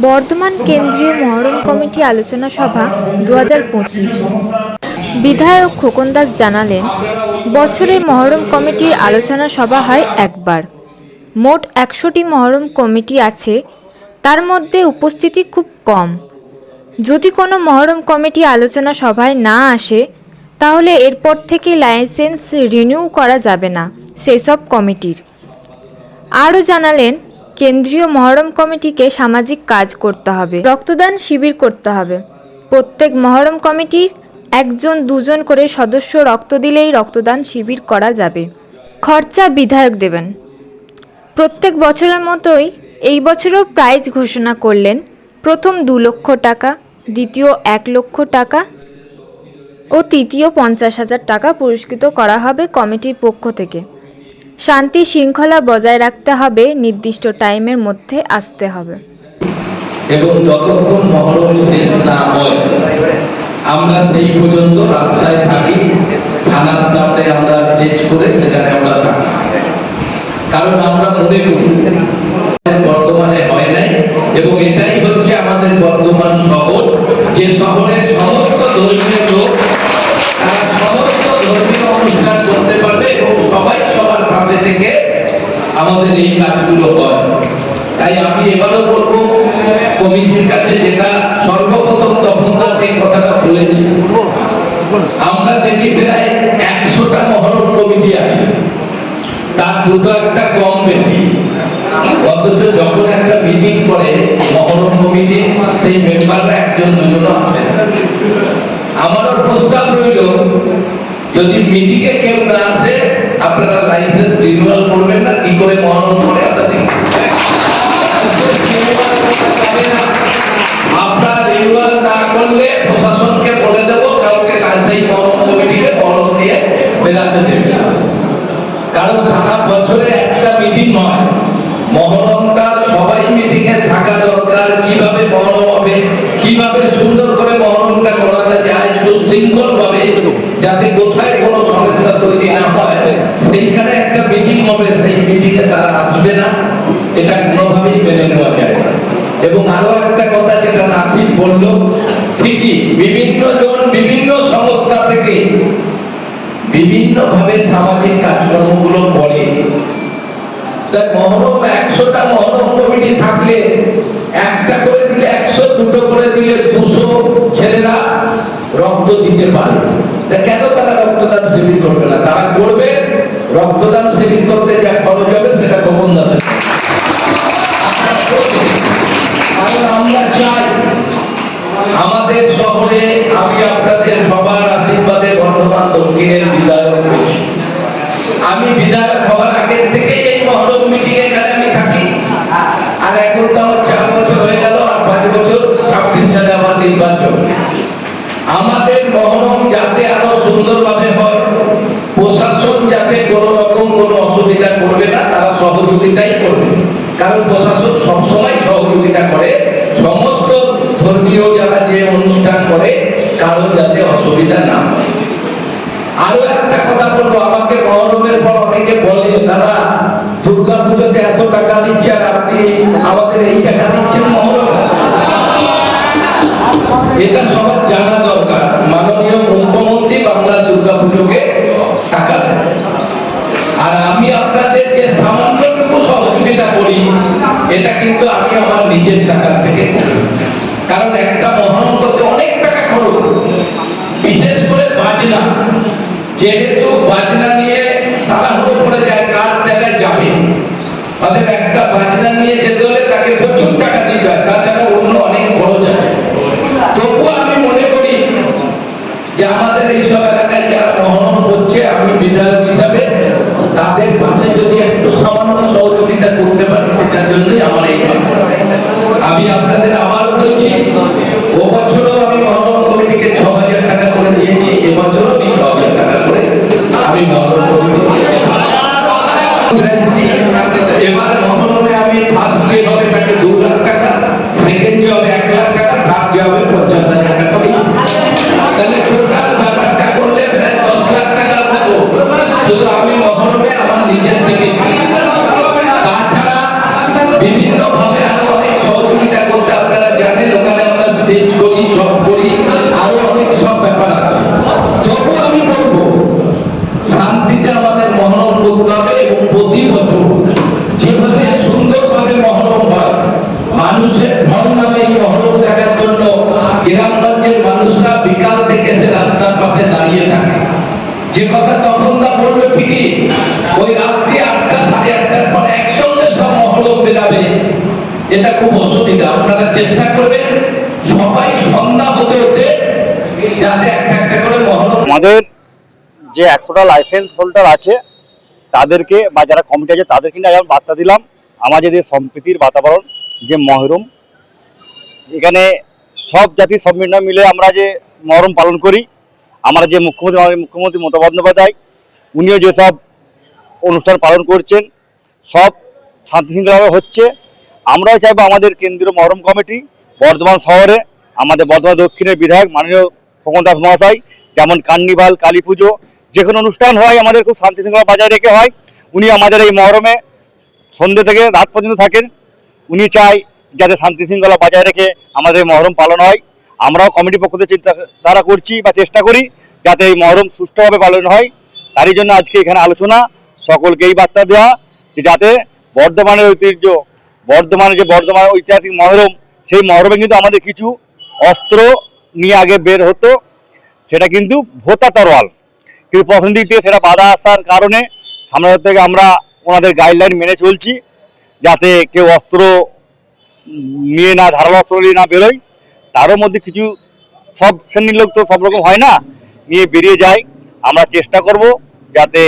বর্ধমান কেন্দ্রীয় মহরম কমিটি আলোচনা সভা দু হাজার পঁচিশ। বিধায়ক খোকন দাস জানালেন বছরে মহরম কমিটির আলোচনা সভা হয় একবার। মোট একশোটি মহরম কমিটি আছে, তার মধ্যে উপস্থিতি খুব কম। যদি কোনো মহরম কমিটি আলোচনা সভায় না আসে, তাহলে এরপর থেকে লাইসেন্স রিনিউ করা যাবে না সেসব কমিটির। আরও জানালেন কেন্দ্রীয় মহরম কমিটিকে সামাজিক কাজ করতে হবে, রক্তদান শিবির করতে হবে। প্রত্যেক মহরম কমিটির একজন, দুজন করে সদস্য রক্ত দিলেই রক্তদান শিবির করা যাবে। খরচা বিধায়ক দেবেন। প্রত্যেক বছরের মতোই এই বছরও প্রাইজ ঘোষণা করলেন, প্রথম দু লক্ষ টাকা, দ্বিতীয় এক লক্ষ টাকা ও তৃতীয় পঞ্চাশ হাজার টাকা পুরস্কৃত করা হবে কমিটির পক্ষ থেকে। শান্তি শৃঙ্খলা বজায় রাখতে হবে, নির্দিষ্ট টাইমের মধ্যে আসতে হবে। এবং যতক্ষণ মহরম শেষ না হয়, আমরা সেই পর্যন্ত রাস্তায় থাকি, থানার সামনে আমরা স্টেজ করে সেখানে আমরা থাকি। কারণ আমরা মনে করি, বর্তমানে হয় নাই, এবং এটাই হচ্ছে আমাদের বর্তমান শহর আমাদের এই কাজগুলো হয়। তাই আমি এবারও বলব, কমিটির কাছে যেটা সর্বপ্রথম তখনকার এই কথাটা বলেছি। আমরা দেখি প্রায় একশোটা মহরম কমিটি আছে। তার দুটো একটা কম বেশি। অথচ যখন একটা মিটিং করে, মহরম কমিটি, সেই মেম্বাররা একজন, দুজন আসে। আমারও প্রস্তাব রইল, যদি মিটিংয়ে কেউ না আসে, আপনারা লাইসেন্স রিনিউয়াল এটা কোনোভাবেই মেনে নেওয়া যায় না। এবং আরও একটা কথা যেটা নাসির বলল, ঠিকই, বিভিন্ন জন বিভিন্ন সংস্থা থেকে বিভিন্ন ভাবে সামাজিক কাজকর্মগুলো করে। মহরম, একশোটা মহরম কমিটি থাকলে, একটা করে দিলে একশো, দুটো করে দিলে দুশো ছেলেরা রক্ত দিতে পারে। কেন তারা রক্তদান শিবির করবে না? তারা করবে, রক্তদান শিবির করতে যা খরচ হবে, সেটা গোপন দাসের আমাদের শহরে আমি আপনাদের সবার আশীর্বাদে বর্তমান দক্ষিণের বিধায়ক হয়েছি। আমি বিধায়ক হওয়ার আগে থেকে এই মহরম মিটিং এখানে আমি থাকি। আর এখন তো আমার চার বছর হয়ে গেল, আর পাঁচ বছর ছাব্বিশ সালে আমার নির্বাচন। আমাদের মহরম যাতে আরও সুন্দরভাবে হয়, প্রশাসন যাতে কোনো রকম কোনো অসুবিধা করবে না, তারা সহযোগিতাই করবে। কারণ প্রশাসন সবসময় সহযোগিতা করে ধর্মীয় যারা যে অনুষ্ঠান করে কারও যাতে অসুবিধা না হয়। আরও একটা কথা বলব, আমাকে মহরমের পর অনেকে বলে, দাদা দুর্গা পুজোতে এত টাকা দিচ্ছে আর আপনি আমাদের এই টাকা দিচ্ছেন এটা সবার জানা দরকার। মাননীয় মুখ্যমন্ত্রী বাংলা দুর্গা পুজোকে টাকা দেন। আর আমি আপনাদেরকে সামান্যটুকু সহযোগিতা করি, এটা কিন্তু আমি আমার নিজের টাকা কারণ একটা মহরম করতে অনেক টাকা খরচ বিশেষ করে বাজনা যেহেতু বাজনা নিয়ে তাড়াহুড়ো করে যায়, কার জায়গায় যাবে? অতএব একটা বাজনা নিয়ে যেতে হলে তাকে প্রচুর টাকা দিতে হয় তাছাড়া অন্য অনেক খরচ আছে তবুও আমি মনে করি যে আমাদের এইসব এলাকায় আমি যে কথা তখন দা বলবে ঠিকই। ওই রাত্রি আটটা, সাড়ে আটটার পর একসঙ্গে সব মহরম বেরাবে এটা খুব অসুবিধা, আপনারা চেষ্টা করবেন সবাই সন্ধ্যা হতে হতে যাতে একটা একটা করে মহরম আমাদের যে একশোটা লাইসেন্স হোল্ডার আছে, তাদেরকে বা যারা কমিটি আছে, তাদেরকে নিয়ে আমি বার্তা দিলাম। আমাদের যে সম্প্রীতির বাতাবরণ, যে মহরম, এখানে সব জাতি সম্মিলন মিলে আমরা যে মহরম পালন করি। আমরা যে মুখ্যমন্ত্রী, আমাদের মুখ্যমন্ত্রী মমতা বন্দ্যোপাধ্যায়, উনিও যেসব অনুষ্ঠান পালন করছেন, সব শান্তি শৃঙ্খলাভাবে হচ্ছে। আমরাও চাইব আমাদের কেন্দ্রীয় মহরম কমিটি বর্ধমান শহরে, আমাদের বর্ধমান দক্ষিণের বিধায়ক মাননীয় খোকন দাস মহাশয়, যেমন কার্নিভাল কালী পুজো যে কোনো অনুষ্ঠান হয়, আমাদের খুব শান্তি শৃঙ্খলা বজায় রেখে হয়। উনি আমাদের এই মহরমে সন্ধ্যে থেকে রাত পর্যন্ত থাকেন। উনি চাই যাতে শান্তি শৃঙ্খলা বজায় রেখে আমাদের মহরম পালন হয়। আমরাও কমিটি পক্ষ থেকে চিন্তা তারা করছি বা চেষ্টা করি যাতে এই মহরম সুষ্ঠুভাবে পালন হয়। তারই জন্য আজকে এখানে আলোচনা সকলকে এই বার্তা দেওয়া যে যাতে বর্ধমানের ঐতিহ্য, বর্ধমানের যে বর্ধমান ঐতিহাসিক মহরম, সেই মহরমে কিন্তু আমাদের কিছু অস্ত্র নিয়ে আগে বের হতো, সেটা কিন্তু ভোতা তরোয়াল। কিন্তু প্রথম দিক থেকে সেটা বাধা আসার কারণে সামনে থেকে আমরা ওনাদের গাইডলাইন মেনে চলছি, যাতে কেউ অস্ত্র নিয়ে না, ধারালো অস্ত্র নিয়ে না বেরোয়। তারও মধ্যে কিছু সব শ্রেণির লোক তো সব রকম হয় না, নিয়ে বেরিয়ে যায়। আমরা চেষ্টা করব যাতে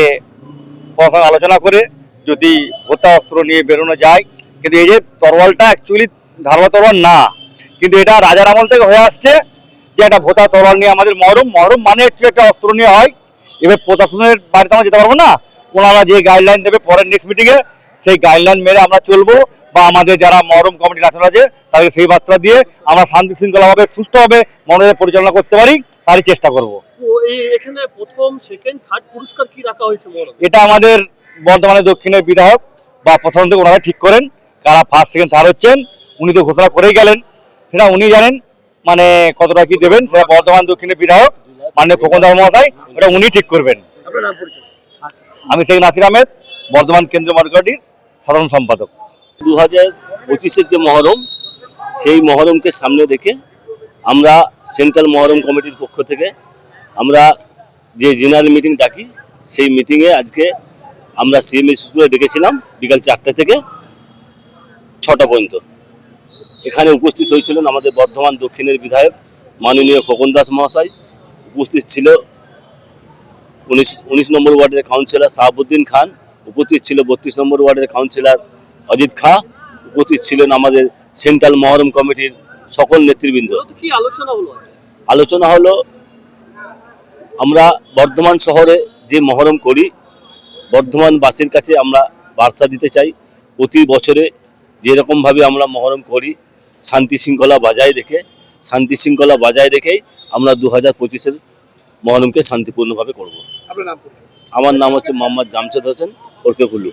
প্রশাসন আলোচনা করে যদি ভোতা অস্ত্র নিয়ে বেরোনো যায়। কিন্তু এই যে তরোয়ালটা অ্যাকচুয়ালি ধারালো তরোয়াল না, কিন্তু এটা রাজার আমল থেকে হয়ে আসছে যে একটা ভোতা তরোয়াল নিয়ে আমাদের মহরম। মহরম মানে একটু একটা অস্ত্র নিয়ে হয়। এবার প্রশাসনের বাড়িতে আমরা যেতে পারব না। ওনারা যে গাইডলাইন দেবে পরের নেক্সট মিটিংয়ে সেই গাইডলাইন মেরে আমরা চলবো। বা আমাদের যারা মহরম কমিটির আসন আছে তাদেরকে সেই বার্তা দিয়ে আমরা শান্তি শৃঙ্খলাভাবে সুষ্ঠুভাবে মনোযোগ পরিচালনা করতে পারি তারই চেষ্টা করব। এখানে প্রথম সেকেন্ড থার্ড পুরস্কার কি রাখা হয়েছে এটা আমাদের বর্ধমানের দক্ষিণের বিধায়ক বা প্রশাসন থেকে ওনারা ঠিক করেন। কারা ফার্স্ট সেকেন্ড থার্ড হচ্ছেন উনি তো ঘোষণা করেই গেলেন। সেটা উনি জানেন মানে কতটা কি দেবেন সেটা বর্ধমান দক্ষিণের বিধায়ক মাননীয় খোকন দাস মহাশয় ওটা উনি ঠিক করবেন। আমি শেখ নাসির আহমেদ বর্ধমান কেন্দ্রীয় মার্কেটির সাধারণ সম্পাদক। দু হাজার পঁচিশের যে মহরম, সেই মহরমকে সামনে রেখে আমরা সেন্ট্রাল মহরম কমিটির পক্ষ থেকে আমরা যে জেনারেল মিটিং ডাকি, সেই মিটিংয়ে আজকে আমরা সিএমএস স্কুলে ডেকেছিলাম বিকাল চারটে থেকে ছটা পর্যন্ত। এখানে উপস্থিত হয়েছিলেন আমাদের বর্ধমান দক্ষিণের বিধায়ক মাননীয় খোকন দাস মহাশয়। উপস্থিত ছিল উনিশ উনিশ নম্বর ওয়ার্ডের কাউন্সিলর শাহাবুদ্দিন খান। উপস্থিত ছিল বত্রিশ নম্বর ওয়ার্ডের কাউন্সিলর অজিত খাঁ উপস্থিত ছিলেন আমাদের সেন্ট্রাল মহরম কমিটির সকল নেতৃবৃন্দ। আলোচনা হলো হলো আমরা বর্ধমান শহরে যে মহরম করি বর্ধমানবাসীর কাছে আমরা বার্তা দিতে চাই প্রতি বছরে যেরকমভাবে আমরা মহরম করি শান্তি শৃঙ্খলা বজায় রেখে শান্তি শৃঙ্খলা বজায় রেখেই আমরা দু হাজার পঁচিশের মহরমকে শান্তিপূর্ণভাবে করব। আমার নাম হচ্ছে মোহাম্মদ জামশেদ হোসেন ওরকে কুল্লু।